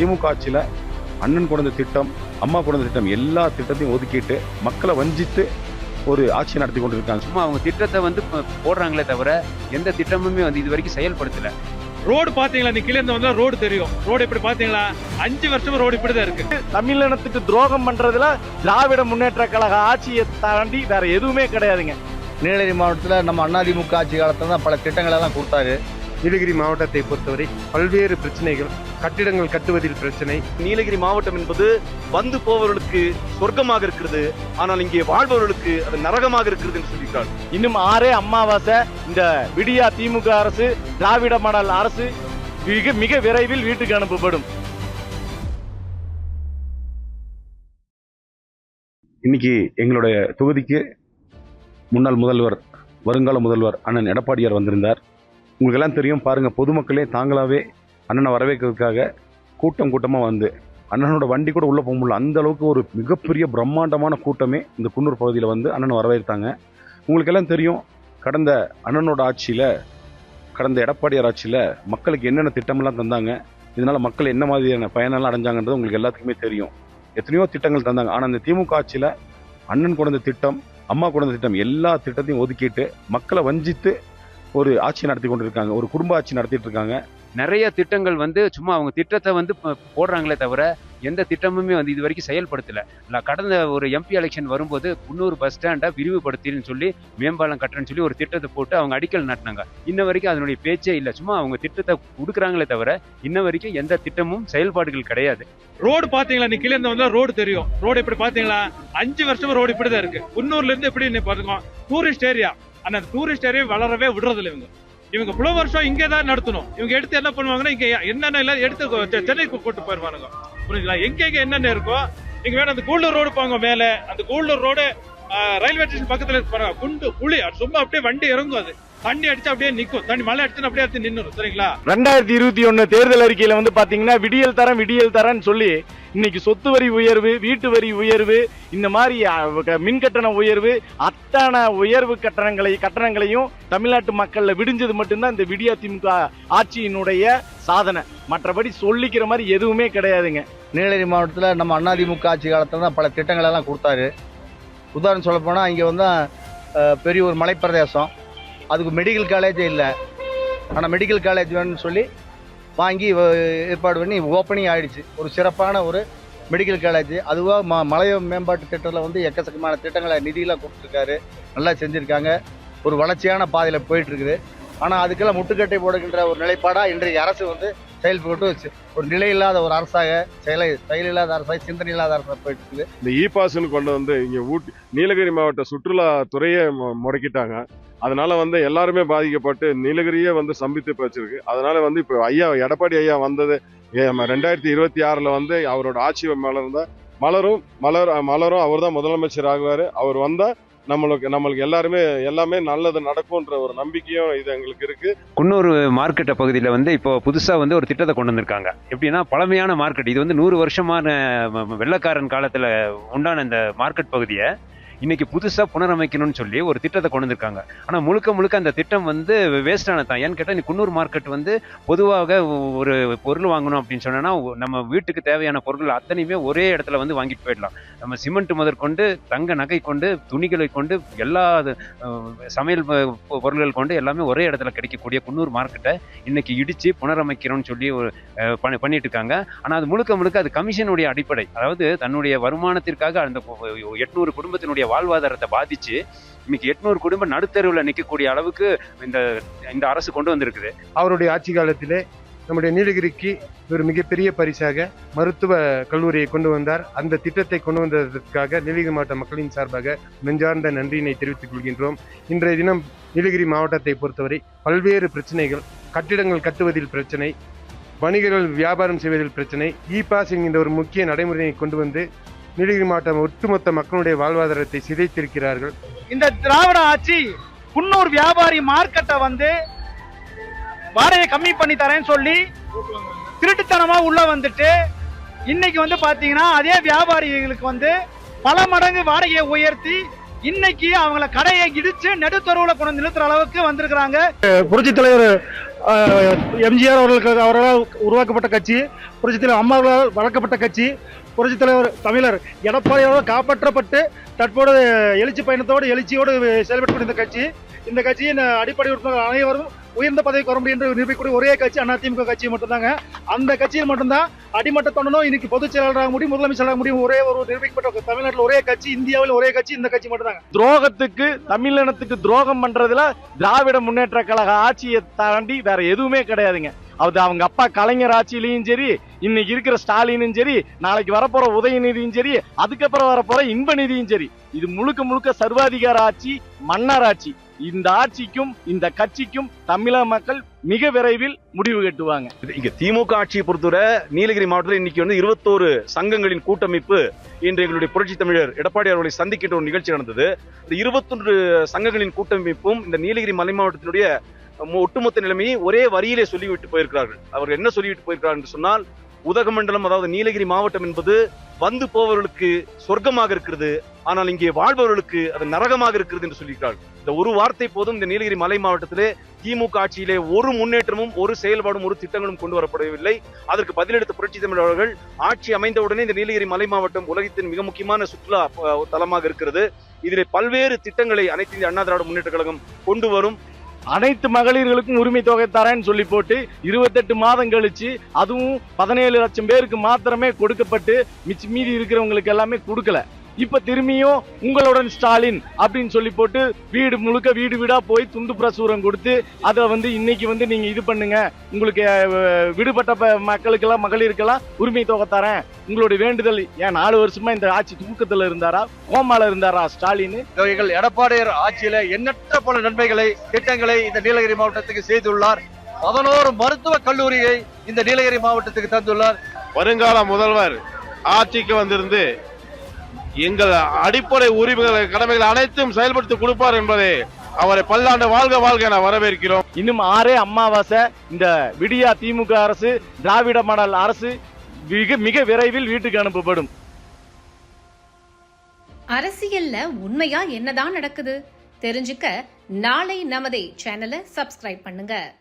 திமுக ஆட்சியில் அண்ணன் கொண்ட திட்டம் அம்மா கொண்ட திட்டம் எல்லா திட்டத்தையும் ஒதுக்கிட்டு மக்களை வஞ்சித்து ஒரு ஆட்சி நடத்தி கொண்டிருக்காங்க. சும்மா அவங்க திட்டத்தை வந்து போடுறாங்களே தவிர எந்த திட்டமுமே வந்து இது வரைக்கும் செயல்படுத்தல. ரோடு பாத்தீங்களா? நீ கீழே இருந்து வந்தா ரோடு தெரியும். ரோடு இப்படி பாத்தீங்களா? அஞ்சு வருஷமா ரோடு இப்படிதான் இருக்கு. தமிழினத்துக்கு துரோகம் பண்றதுல திராவிட முன்னேற்ற கழக ஆட்சியை தாண்டி வேற எதுவுமே கிடையாதுங்க. நீலகிரி மாவட்டத்தில் நம்ம அதிமுக ஆட்சி காலத்தில் தான் பல திட்டங்கள் எல்லாம் கொடுத்தாரு. நீலகிரி மாவட்டத்தை பொறுத்தவரை பல்வேறு பிரச்சனைகள் கட்டிடங்கள் கட்டுவதில் பிரச்சனை. நீலகிரி மாவட்டம் என்பது வந்து போவர்களுக்கு சொர்க்கமாக இருக்கிறது. ஆனால் இங்கே வாழ்பவர்களுக்கு அது நரகமாக இருக்கிறது என்று சொல்லியிருக்கார் இன்னும் ஆறே அமாவாசை இந்த விடியா திமுக அரசு திராவிட மாடல் அரசு மிக மிக விரைவில் வீட்டுக்கு அனுப்பப்படும். இன்னைக்கு எங்களுடைய தொகுதிக்கு முன்னாள் முதல்வர் வருங்கால முதல்வர் அண்ணன் எடப்பாடியார் வந்திருந்தார். உங்களுக்கெல்லாம் தெரியும். பாருங்கள் பொதுமக்களே தாங்களாகவே அண்ணனை வரவேற்கிறதுக்காக கூட்டம் கூட்டமாக வந்து அண்ணனோட வண்டி கூட உள்ளே போக முடியல. அந்த அளவுக்கு ஒரு மிகப்பெரிய பிரம்மாண்டமான கூட்டமே இந்த குன்னூர் பகுதியில் வந்து அண்ணனை வரவேற்றாங்க. உங்களுக்கெல்லாம் தெரியும் கடந்த அண்ணனோட ஆட்சியில் கடந்த எடப்பாடியார் ஆட்சியில் மக்களுக்கு என்னென்ன திட்டமெல்லாம் தந்தாங்க இதனால் மக்கள் என்ன மாதிரியான பயனெல்லாம் அடைஞ்சாங்கன்றது உங்களுக்கு எல்லாத்துக்குமே தெரியும். எத்தனையோ திட்டங்கள் தந்தாங்க. ஆனால் இந்த திமுக ஆட்சியில் அண்ணன் குழந்தை திட்டம் அம்மா குழந்தை திட்டம் எல்லா திட்டத்தையும் ஒதுக்கிட்டு மக்களை வஞ்சித்து ஒரு ஆட்சி நடத்தி கொண்டிருக்காங்க ஒரு குடும்ப ஆட்சி நடத்திட்டு இருக்காங்க. நிறைய திட்டங்கள் வந்து சும்மா அவங்க திட்டத்தை வந்து போடுறாங்களே தவிர எந்த திட்டமுமே வந்து இது வரைக்கும் செயல்படுத்தல. இல்ல, கடந்த ஒரு எம்பி எலெக்ஷன் வரும்போது குன்னூர் பஸ் ஸ்டாண்டை விரிவுபடுத்தின்னு சொல்லி மேம்பாலம் கட்டுறேன்னு சொல்லி ஒரு திட்டத்தை போட்டு அவங்க அடிக்கல் நாட்டினாங்க. இன்ன வரைக்கும் அதனுடைய பேச்சே இல்லை. சும்மா அவங்க திட்டத்தை கொடுக்குறாங்களே தவிர இன்ன வரைக்கும் எந்த திட்டமும் செயல்பாடுகள் கிடையாது. ரோடு பாத்தீங்களா? நீ கீழே இருந்து ரோடு தெரியும். ரோடு இப்படி பாத்தீங்களா? அஞ்சு வருஷமா ரோடு இப்படிதான் இருக்கு. குன்னூர்ல இருந்து எப்படி நீ பாத்துக்கோ? டூரிஸ்ட் ஏரியா அந்த டூரிஸ்ட் ஏரியா வளரவே விடுறதில்ல இவங்க. இவங்க இவ்வளோ வருஷம் இங்கே தான் நடத்தணும். இவங்க எடுத்து என்ன பண்ணுவாங்கன்னா இங்கே என்னென்ன எல்லாம் எடுத்து சென்னைக்கு கூப்பிட்டு போயிடுவாங்க புரியுதுங்களா எங்கே எங்கே என்னென்ன இருக்கோ இங்கே வேணும் அந்த கூடலூர் ரோடு போங்க மேலே. அந்த கூடலூர் ரோடு ரயில்வே ஸ்டேஷன் பக்கத்துல பாருங்க குண்டு குழி அது சும்மா அப்படியே வண்டி இறங்கும் அது. தண்ணி அடிச்சு அப்படியே நிக்கும். தண்ணி மழை அடிச்சுன்னு அப்படியே எடுத்து நின்னுரும் சரிங்களா? ரெண்டாயிரத்தி இருபத்தி ஒண்ணு தேர்தல் அறிக்கையில வந்து பாத்தீங்கன்னா விடியல் தரம் விடியல் தரேன்னு சொல்லி இன்னைக்கு சொத்து வரி உயர்வு வீட்டு வரி உயர்வு இந்த மாதிரி மின் கட்டண உயர்வு அத்தனை உயர்வு கட்டணங்களை கட்டணங்களையும் தமிழ்நாட்டு மக்கள்ல விடிஞ்சது மட்டும்தான் இந்த விடியா திமுக ஆட்சியினுடைய சாதனை. மற்றபடி சொல்லிக்கிற மாதிரி எதுவுமே கிடையாதுங்க. நீலகிரி மாவட்டத்தில் நம்ம அதிமுக ஆட்சி காலத்தில் தான் பல திட்டங்கள் எல்லாம் கொடுத்தாரு. உதாரணம் சொல்ல போனால் இங்கே வந்து பெரிய ஒரு மலைப்பிரதேசம். அதுக்கு மெடிக்கல் காலேஜே இல்லை. ஆனால் மெடிக்கல் காலேஜ் வேணும்னு சொல்லி வாங்கி வ- ஏற்பாடு பண்ணி ஓப்பனிங் ஆகிடுச்சு ஒரு சிறப்பான ஒரு மெடிக்கல் காலேஜ் அதுவாக ம மலை மேம்பாட்டு திட்டத்தில் வந்து எக்கச்சக்கமான திட்டங்களை நிதியெல்லாம் கொடுத்துருக்காரு. நல்லா செஞ்சுருக்காங்க. ஒரு வளர்ச்சியான பாதையில் போயிட்டு இருக்குது. ஆனால் அதுக்கெல்லாம் முட்டுக்கட்டை போடுகின்ற ஒரு நிலைப்பாடாக இன்றைய அரசு வந்து செயல்பட்டு சி- ஒரு நிலையில்லாத ஒரு அரசாக செயலை இல்லாத அரசாக சிந்தனை இல்லாத அரசாக போயிட்டு இருக்குது. இந்த இ பாஸ்ன்னு கொண்டு வந்து இங்க ஊட்டி நீலகிரி மாவட்ட சுற்றுலா துறையை முடக்கிட்டாங்க. அதனால வந்து எல்லாருமே பாதிக்கப்பட்டு நீலகிரியே வந்து சம்பித்து வச்சிருக்கு. அதனால வந்து இப்போ ஐயா எடப்பாடி ஐயா வந்தது ஏ, ரெண்டாயிரத்தி இருபத்தி ஆறுல வந்து அவரோட ஆட்சி மலர்ந்த மலரும் மலர் மலரும் அவர் தான் முதலமைச்சர் ஆகுவாரு. அவர் வந்தா நம்மளுக்கு நம்மளுக்கு எல்லாருமே எல்லாமே நல்லது நடக்கும்ன்ற ஒரு நம்பிக்கையும் இது எங்களுக்கு இருக்கு. குன்னூர் மார்க்கெட் பகுதியில் வந்து இப்போ புதுசாக வந்து ஒரு திட்டத்தை கொண்டு வந்திருக்காங்க. எப்படின்னா பழமையான மார்க்கெட். இது வந்து நூறு வருஷமான வெள்ளக்காரன் வெள்ளைக்காரன் காலத்தில் உண்டான இந்த மார்க்கெட் பகுதியை இன்னைக்கு புதுசாக புனரமைக்கணும்னு சொல்லி ஒரு திட்டத்தை கொண்டு வந்திருக்காங்க. ஆனால் முழுக்க முழுக்க அந்த திட்டம் வந்து வேஸ்டான தான். ஏன்னு கேட்டால் நீ குன்னூர் மார்க்கெட் வந்து பொதுவாக ஒரு பொருள் வாங்கணும் அப்படின்னு சொன்னோன்னா நம்ம வீட்டுக்கு தேவையான பொருள் அத்தனையுமே ஒரே இடத்துல வந்து வாங்கிட்டு போயிடலாம். நம்ம சிமெண்ட் முதற்கொண்டு தங்க நகை கொண்டு துணிகளை கொண்டு எல்லா சமையல் பொருள்கள் கொண்டு எல்லாமே ஒரே இடத்துல கிடைக்கக்கூடிய குன்னூர் மார்க்கெட்டை இன்னைக்கு இடிச்சு புனரமைக்கிறோம்னு சொல்லி ஒரு பண்ணிட்டு இருக்காங்க. ஆனால் அது முழுக்க முழுக்க அது கமிஷனுடைய அடிப்படை. அதாவது தன்னுடைய வருமானத்திற்காக அந்த எட்நூறு குடும்பத்தினுடைய வாழ்வாதாரத்தை பாதிச்சு இன்னைக்கு எட்நூறு குடும்பம் நடுத்தருவில் நிற்கக்கூடிய அளவுக்கு இந்த இந்த அரசு கொண்டு வந்திருக்குது. அவருடைய ஆட்சி காலத்திலே நம்முடைய நீலகிரிக்கு ஒரு மிகப்பெரிய பரிசாக மருத்துவ கல்லூரியை கொண்டு வந்தார். அந்த திட்டத்தை கொண்டு வந்ததற்காக நீலகிரி மாவட்ட மக்களின் சார்பாக நெஞ்சார்ந்த நன்றியினை தெரிவித்துக் கொள்கின்றோம். இன்றைய தினம் நீலகிரி மாவட்டத்தை பொறுத்தவரை பல்வேறு பிரச்சனைகள் கட்டிடங்கள் கட்டுவதில் பிரச்சனை வணிகர்கள் வியாபாரம் செய்வதில் பிரச்சனை இ பாஸ் என்கின்ற ஒரு முக்கிய நடைமுறையை கொண்டு வந்து நீலகிரி மாவட்டம் ஒட்டுமொத்த மக்களுடைய வாழ்வாதாரத்தை சிதைத்திருக்கிறார்கள். இந்த திராவிட ஆட்சி குன்னூர் வியாபாரி மார்க்கெட்டை வந்து வாடகையை கம்மி பண்ணி தரேன்னு சொல்லி திருட்டுத்தனமா உள்ள வந்துட்டு இன்னைக்கு வந்து பாத்தீங்கன்னா அதே வியாபாரிகளுக்கு வந்து பல மடங்கு வாடகையை உயர்த்தி இன்னைக்கு அவங்கள கடையை இடிச்சு நடுத்தருவுல கொண்டு நிறுத்துற அளவுக்கு வந்திருக்கிறாங்க. புரட்சி தலைவர் எம்ஜிஆர் அவர்களுக்கு அவர்களால் உருவாக்கப்பட்ட கட்சி புரட்சி தலைவர் அம்மாவர்களால் வளர்க்கப்பட்ட கட்சி புரட்சி தலைவர் தமிழர் எடப்பாடியால் காப்பாற்றப்பட்டு தற்போது எழுச்சி பயணத்தோடு எழுச்சியோடு செயல்பட்டு கொண்டிருந்த கட்சி. இந்த கட்சியின் அடிப்படை உறுப்பினர்கள் அனைவரும் உயர்ந்த பதவிக்கு வர முடியும் என்று நிரூபிக்கக்கூடிய ஒரே கட்சி அதிமுக கட்சி மட்டும்தாங்க. அந்த கட்சியில் மட்டும்தான் அடிமட்ட தொண்டனும் இன்னைக்கு பொதுச் செயலாளராக முடியும் முதலமைச்சராக முடியும் ஒரே ஒரு நிரூபிக்கப்பட்ட தமிழ்நாட்டில் ஒரே கட்சி இந்தியாவில் ஒரே கட்சி இந்த கட்சி மட்டும்தாங்க. துரோகத்துக்கு தமிழினத்துக்கு துரோகம் பண்றதுல திராவிட முன்னேற்ற கழக ஆட்சியை தாண்டி வேற எதுவுமே கிடையாதுங்க. அது அவங்க அப்பா கலைஞர் ஆட்சியிலையும் சரி இன்னைக்கு இருக்கிற ஸ்டாலினும் சரி நாளைக்கு வரப்போற உதயநிதியும் சரி அதுக்கப்புறம் வரப்போற இன்பநிதியும் சரி. இது முழுக்க முழுக்க சர்வாதிகார ஆட்சி மன்னர் ஆட்சி. இந்த ஆட்சிக்கும் இந்த கட்சிக்கும் தமிழக மக்கள் மிக விரைவில் முடிவு கட்டுவாங்க. இங்க திமுக ஆட்சியை பொறுத்தவரை நீலகிரி மாவட்டத்தில் இன்னைக்கு வந்து இருபத்தோரு சங்கங்களின் கூட்டமைப்பு இன்று எங்களுடைய புரட்சி தமிழர் எடப்பாடி அவர்களை சந்திக்கின்ற ஒரு நிகழ்ச்சி நடந்தது. இந்த இருபத்தொன்று சங்கங்களின் கூட்டமைப்பும் இந்த நீலகிரி மலை மாவட்டத்தினுடைய ஒட்டுமொத்த நிலைமையை ஒரே வரியிலே சொல்லிவிட்டு போயிருக்கிறார்கள். அவர்கள் என்ன சொல்லிவிட்டு போயிருக்கிறார்கள் என்று சொன்னால் உதகமண்டலம் அதாவது நீலகிரி மாவட்டம் என்பது வந்து போவர்களுக்கு சொர்க்கமாக இருக்கிறது. ஆனால் இங்கே வாழ்பவர்களுக்கு அது நரகமாக இருக்கிறது என்று சொல்லியிருக்கிறார்கள். இந்த ஒரு வார்த்தை போதும் இந்த நீலகிரி மலை மாவட்டத்திலே திமுக ஆட்சியிலே ஒரு முன்னேற்றமும் ஒரு செயல்பாடும் ஒரு திட்டங்களும் கொண்டு வரப்படவில்லை. அதற்கு பதிலளித்த புரட்சி தமிழர்கள் ஆட்சி அமைந்தவுடனே இந்த நீலகிரி மலை மாவட்டம் உலகத்தின் மிக முக்கியமான சுற்றுலா தலமாக இருக்கிறது. இதிலே பல்வேறு திட்டங்களை அனைத்து இந்திய அண்ணா திராவிட முன்னேற்ற கழகம் கொண்டு வரும். அனைத்து மகளிர்களுக்கும் உரிமை தொகை தரேன்னு சொல்லி போட்டு இருபத்தெட்டு மாதம் கழிச்சு அதுவும் பதினேழு லட்சம் பேருக்கு மாத்திரமே கொடுக்கப்பட்டு மிச்ச மீதி இருக்கிறவங்களுக்கு எல்லாமே கொடுக்கல. இப்ப திரும்பியும் உங்களுடன் ஸ்டாலின் அப்படின்னு சொல்லி போட்டு வீடு முழுக்க வீடு வீடா போய் துண்டு பிரசுரம் கொடுத்து அதை வந்து இன்னைக்கு வந்து நீங்க இது பண்ணுங்க. உங்களுக்கு விடுபட்ட ப- மக்களுக்கெல்லாம் மகளிருக்கெல்லாம் உரிமை தொகை தரேன். உங்களுடைய வேண்டுதல் ஏன் நாலு வருஷமா இந்த ஆட்சி தூக்கத்துல இருந்தாரா? கோமால இருந்தாரா ஸ்டாலின்? எங்கள் எடப்பாடியார் ஆட்சியில எண்ணற்ற பல நன்மைகளை திட்டங்களை இந்த நீலகிரி மாவட்டத்துக்கு செய்துள்ளார். பதினோரு மருத்துவ கல்லூரியை இந்த நீலகிரி மாவட்டத்துக்கு தந்துள்ளார். வருங்கால முதல்வர் ஆட்சிக்கு வந்திருந்து எங்கள் அடிப்படை உரிமைகள் கடமைகள் அனைத்தும் செயல்படுத்தி கொடுப்பார் என்பதை அவரை பல்லாண்டு வாழ்க வாழ்க என வரவேற்கிறோம். இன்னும் ஆறே அமாவாசை இந்த விடியா திமுக அரசு திராவிட மாடல் அரசு மிக மிக விரைவில் வீட்டுக்கு அனுப்பப்படும். அரசியல்ல உண்மையா என்னதான் நடக்குது? தெரிஞ்சுக்க நாளை நமதே சேனலை சப்ஸ்கிரைப் பண்ணுங்க.